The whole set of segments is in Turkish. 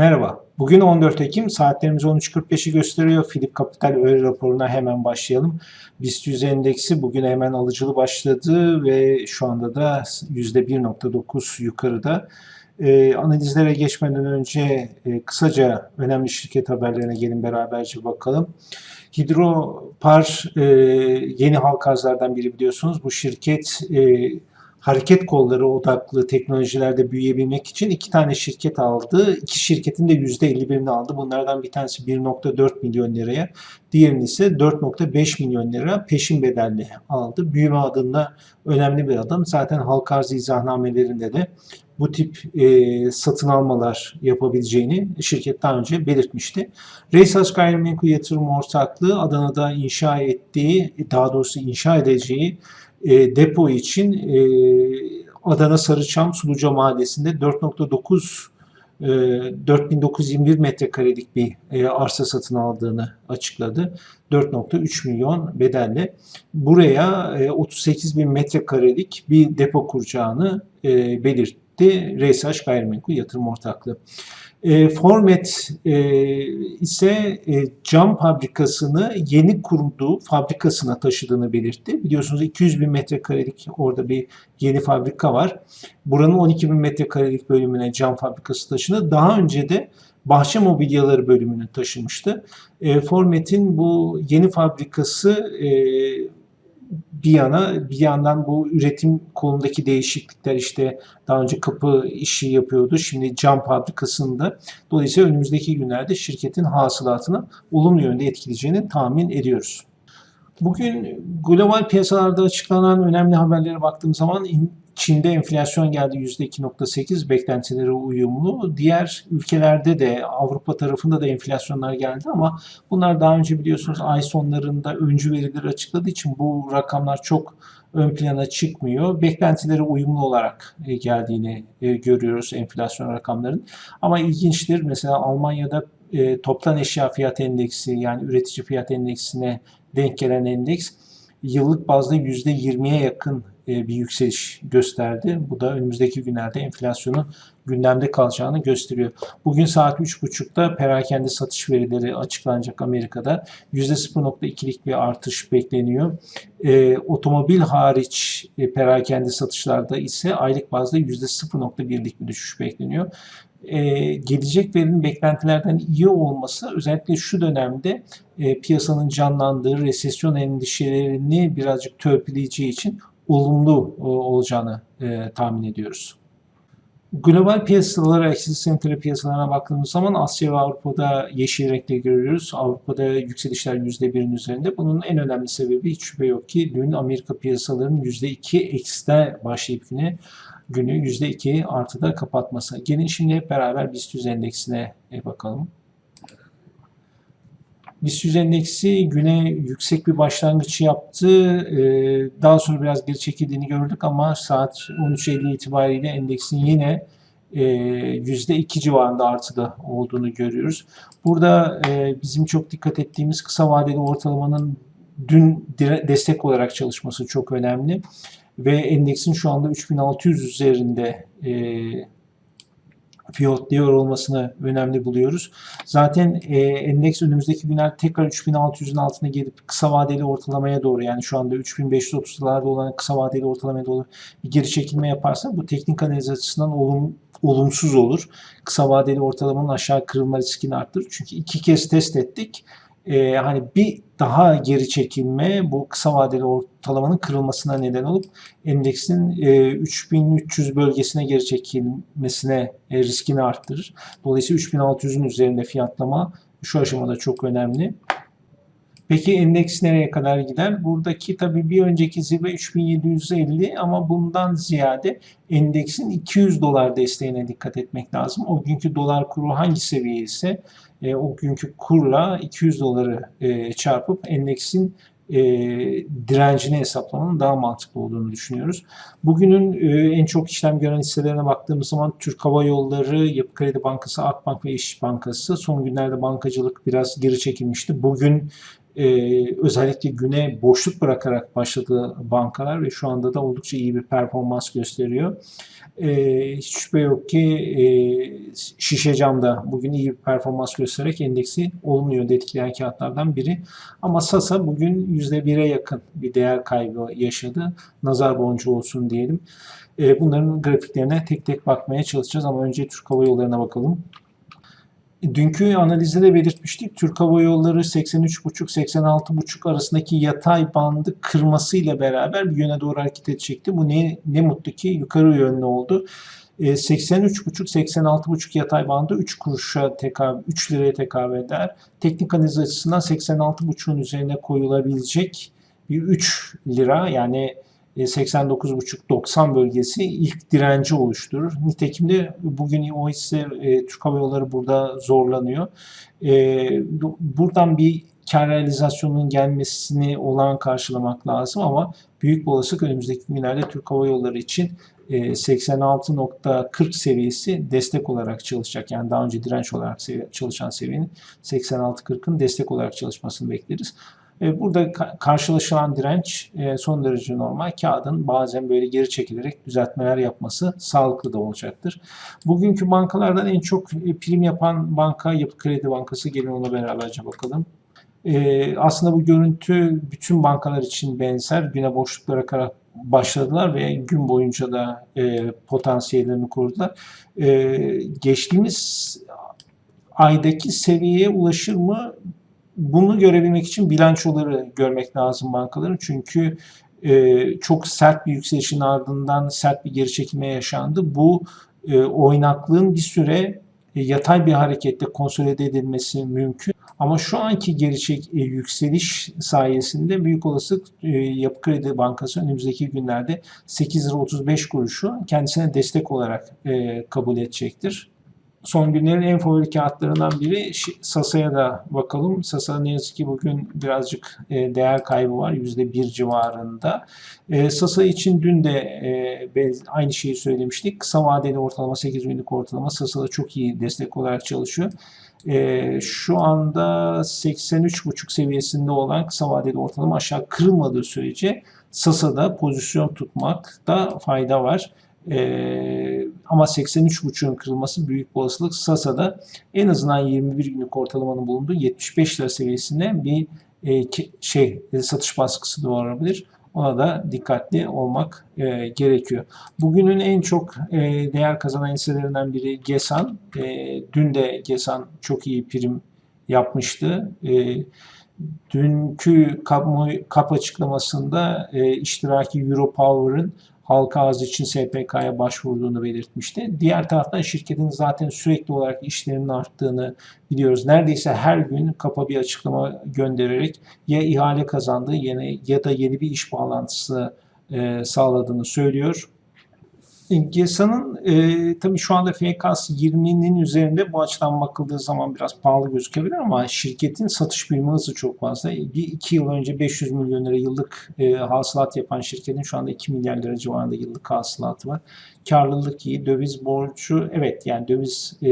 Merhaba. Bugün 14 Ekim saatlerimiz 13.45'i gösteriyor. Philip Capital öğle raporuna hemen başlayalım. BIST 100 endeksi bugün hemen alıcılı başladı ve şu anda da %1.9 yukarıda. Ee, analizlere geçmeden önce e, kısaca önemli şirket haberlerine gelin beraberce bakalım. Hidropar e, yeni arzlardan biri biliyorsunuz. Bu şirket e, hareket kolları odaklı teknolojilerde büyüyebilmek için iki tane şirket aldı. İki şirketin de %51'ini aldı. Bunlardan bir tanesi 1.4 milyon liraya, diğerini ise 4.5 milyon lira peşin bedelli aldı. Büyüme adında önemli bir adım. Zaten halka arz izahnamelerinde de bu tip e, satın almalar yapabileceğini şirket daha önce belirtmişti. Reysas Gayrimenkul Yatırım Ortaklığı Adana'da inşa ettiği, daha doğrusu inşa edeceği e, depo için e, Adana Sarıçam Suluca Mahallesi'nde 4.9 e, 4921 metrekarelik bir e, arsa satın aldığını açıkladı. 4.3 milyon bedelle. Buraya e, 38 bin metrekarelik bir depo kuracağını e, belirtti. Reysaş Gayrimenkul Yatırım Ortaklığı. E, Formet e, ise e, cam fabrikasını yeni kurduğu fabrikasına taşıdığını belirtti. Biliyorsunuz 200 bin metrekarelik orada bir yeni fabrika var. Buranın 12 bin metrekarelik bölümüne cam fabrikası taşındı. Daha önce de bahçe mobilyaları bölümünü taşımıştı. E, Formet'in bu yeni fabrikası e, bir yana bir yandan bu üretim kolundaki değişiklikler işte daha önce kapı işi yapıyordu. Şimdi cam fabrikasında. Dolayısıyla önümüzdeki günlerde şirketin hasılatını olumlu yönde etkileyeceğini tahmin ediyoruz. Bugün global piyasalarda açıklanan önemli haberlere baktığım zaman Çin'de enflasyon geldi %2.8 beklentilere uyumlu. Diğer ülkelerde de Avrupa tarafında da enflasyonlar geldi ama bunlar daha önce biliyorsunuz ay sonlarında öncü verileri açıkladığı için bu rakamlar çok ön plana çıkmıyor. Beklentilere uyumlu olarak e, geldiğini e, görüyoruz enflasyon rakamlarının. Ama ilginçtir mesela Almanya'da e, toptan eşya fiyat endeksi yani üretici fiyat endeksine denk gelen endeks yıllık bazda %20'ye yakın e, bir yükseliş gösterdi. Bu da önümüzdeki günlerde enflasyonun gündemde kalacağını gösteriyor. Bugün saat 3.30'da perakende satış verileri açıklanacak Amerika'da. %0.2'lik bir artış bekleniyor. E, otomobil hariç e, perakende satışlarda ise aylık bazda %0.1'lik bir düşüş bekleniyor e, gelecek verinin beklentilerden iyi olması özellikle şu dönemde e, piyasanın canlandığı resesyon endişelerini birazcık törpüleyeceği için olumlu e, olacağını e, tahmin ediyoruz. Global piyasalara, eksi sentre piyasalarına baktığımız zaman Asya ve Avrupa'da yeşil renkte görüyoruz. Avrupa'da yükselişler %1'in üzerinde. Bunun en önemli sebebi hiç şüphe yok ki dün Amerika piyasalarının %2 ekside başlayıp yine günü %2 artıda kapatması. Gelin şimdi hep beraber BIST 100 endeksine bakalım. BIST 100 endeksi güne yüksek bir başlangıç yaptı. Ee, daha sonra biraz geri çekildiğini gördük ama saat 13.50 itibariyle endeksin yine %2 e, civarında artıda olduğunu görüyoruz. Burada e, bizim çok dikkat ettiğimiz kısa vadeli ortalamanın dün destek olarak çalışması çok önemli. Ve endeksin şu anda 3600 üzerinde e, fiyatlıyor olmasını önemli buluyoruz. Zaten e, endeks önümüzdeki günler tekrar 3600'ün altına gelip kısa vadeli ortalamaya doğru yani şu anda 3530'larda olan kısa vadeli ortalamaya doğru bir geri çekilme yaparsa bu teknik analiz açısından olum, olumsuz olur. Kısa vadeli ortalamanın aşağı kırılma riskini arttırır. Çünkü iki kez test ettik e, hani bir daha geri çekilme bu kısa vadeli ortalamanın kırılmasına neden olup endeksin e, 3300 bölgesine geri çekilmesine e, riskini arttırır. Dolayısıyla 3600'ün üzerinde fiyatlama şu aşamada çok önemli. Peki endeks nereye kadar gider? Buradaki tabii bir önceki zirve 3750 ama bundan ziyade endeksin 200 dolar desteğine dikkat etmek lazım. O günkü dolar kuru hangi seviye ise e, o günkü kurla 200 doları e, çarpıp endeksin e, direncini hesaplamanın daha mantıklı olduğunu düşünüyoruz. Bugünün e, en çok işlem gören hisselerine baktığımız zaman Türk Hava Yolları, Yapı Kredi Bankası, Akbank ve İş Bankası son günlerde bankacılık biraz geri çekilmişti. Bugün Ee, özellikle güne boşluk bırakarak başladı bankalar ve şu anda da oldukça iyi bir performans gösteriyor. Ee, hiç şüphe yok ki e, şişe cam da bugün iyi bir performans göstererek endeksi olumlu yönde etkileyen kağıtlardan biri. Ama Sasa bugün %1'e yakın bir değer kaybı yaşadı. Nazar boncuğu olsun diyelim. Ee, bunların grafiklerine tek tek bakmaya çalışacağız ama önce Türk Hava Yolları'na bakalım. Dünkü analizde de belirtmiştik. Türk Hava Yolları 83,5-86,5 arasındaki yatay bandı kırmasıyla beraber bir yöne doğru hareket edecekti. Bu ne, ne mutlu ki yukarı yönlü oldu. E, 83,5-86,5 yatay bandı 3 kuruşa tekabül, 3 liraya tekabül eder. Teknik analiz açısından 86,5'un üzerine koyulabilecek bir 3 lira yani 89,5-90 bölgesi ilk direnci oluşturur. Nitekim de bugün o hisse e, Türk Hava Yolları burada zorlanıyor. E, buradan bir kar realizasyonunun gelmesini olan karşılamak lazım ama büyük bir olasılık önümüzdeki günlerde Türk Hava Yolları için 86.40 seviyesi destek olarak çalışacak. Yani daha önce direnç olarak çalışan seviyenin 86.40'ın destek olarak çalışmasını bekleriz. E, burada karşılaşılan direnç e, son derece normal. Kağıdın bazen böyle geri çekilerek düzeltmeler yapması sağlıklı da olacaktır. Bugünkü bankalardan en çok e, prim yapan banka Yapı Kredi Bankası. Gelin ona beraberce bakalım. Aslında bu görüntü bütün bankalar için benzer. Güne boşluklara kadar başladılar ve gün boyunca da potansiyellerini korudular. Geçtiğimiz aydaki seviyeye ulaşır mı bunu görebilmek için bilançoları görmek lazım bankaların. Çünkü e, çok sert bir yükselişin ardından sert bir geri çekilme yaşandı. Bu e, oynaklığın bir süre e, yatay bir hareketle konsolide edilmesi mümkün. Ama şu anki geri yükseliş sayesinde büyük olasılık Yapı Kredi Bankası önümüzdeki günlerde 8 lira 35 kuruşu kendisine destek olarak kabul edecektir son günlerin en favori kağıtlarından biri Sasa'ya da bakalım. Sasa ne yazık ki bugün birazcık e, değer kaybı var. %1 civarında. E, Sasa için dün de e, aynı şeyi söylemiştik. Kısa vadeli ortalama 8 günlük ortalama Sasa'da çok iyi destek olarak çalışıyor. Şu anda 83,5 seviyesinde olan kısa vadeli ortalama aşağı kırılmadığı sürece Sasa'da pozisyon tutmakta fayda var. Ee, ama 83.5'ün kırılması büyük olasılık Sasa'da en azından 21 günlük ortalamanın bulunduğu 75 lira seviyesinde bir e, şey e, satış baskısı doğurabilir. Ona da dikkatli olmak e, gerekiyor. Bugünün en çok e, değer kazanan hisselerinden biri Gesan. E, dün de Gesan çok iyi prim yapmıştı. E, dünkü kap, kap açıklamasında e, iştiraki Europower'ın halka arz için SPK'ya başvurduğunu belirtmişti. Diğer taraftan şirketin zaten sürekli olarak işlerinin arttığını biliyoruz. Neredeyse her gün kapa bir açıklama göndererek ya ihale kazandığı yeni, ya da yeni bir iş bağlantısı e, sağladığını söylüyor. GESA'nın e, tabii şu anda FKS 20'nin üzerinde bu açıdan bakıldığı zaman biraz pahalı gözükebilir ama şirketin satış büyüme hızı çok fazla. Bir iki yıl önce 500 milyon lira yıllık e, hasılat yapan şirketin şu anda 2 milyar lira civarında yıllık hasılatı var. Karlılık iyi, döviz borcu evet yani döviz e,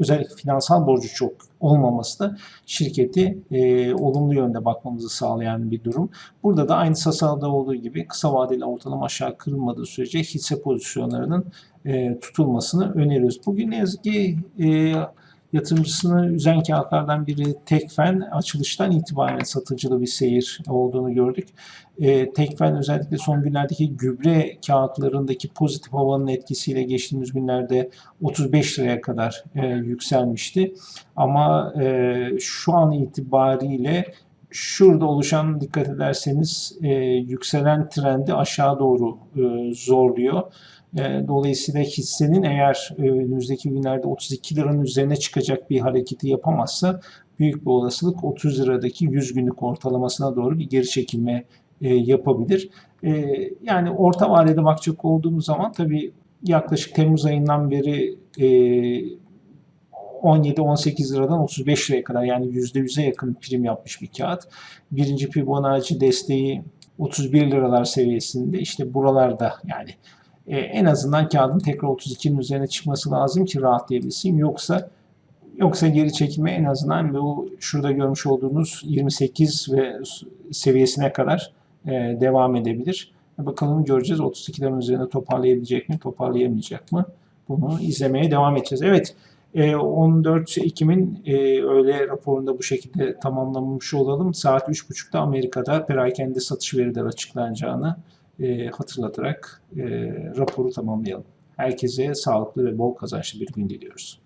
özellikle finansal borcu çok olmaması da şirketi e, olumlu yönde bakmamızı sağlayan bir durum. Burada da aynı Sasa'da olduğu gibi kısa vadeli ortalama aşağı kırılmadığı sürece hisse pozisyonlarının e, tutulmasını öneriyoruz. Bugün ne yazık ki e, yatırımcısını üzen kağıtlardan biri Tekfen açılıştan itibaren satıcılı bir seyir olduğunu gördük. E, Tekfen özellikle son günlerdeki gübre kağıtlarındaki pozitif havanın etkisiyle geçtiğimiz günlerde 35 liraya kadar e, yükselmişti. Ama e, şu an itibariyle şurada oluşan dikkat ederseniz e, yükselen trendi aşağı doğru e, zorluyor. E, dolayısıyla hissenin eğer e, önümüzdeki günlerde 32 liranın üzerine çıkacak bir hareketi yapamazsa büyük bir olasılık 30 liradaki 100 günlük ortalamasına doğru bir geri çekilme e, yapabilir. Yani orta vadede bakacak olduğumuz zaman tabii yaklaşık Temmuz ayından beri 17-18 liradan 35 liraya kadar yani %100'e yakın prim yapmış bir kağıt. Birinci Fibonacci desteği 31 liralar seviyesinde işte buralarda yani e, en azından kağıdın tekrar 32'nin üzerine çıkması lazım ki rahatlayabilsin. Yoksa Yoksa geri çekilme en azından bu şurada görmüş olduğunuz 28 ve seviyesine kadar e, devam edebilir. Bakalım göreceğiz 32'lerin üzerinde toparlayabilecek mi, toparlayamayacak mı? Bunu izlemeye devam edeceğiz. Evet, e, 14 Ekim'in e, öğle raporunda bu şekilde tamamlamış olalım. Saat 3.30'da Amerika'da perakende satış verileri açıklanacağını e, hatırlatarak e, raporu tamamlayalım. Herkese sağlıklı ve bol kazançlı bir gün diliyoruz.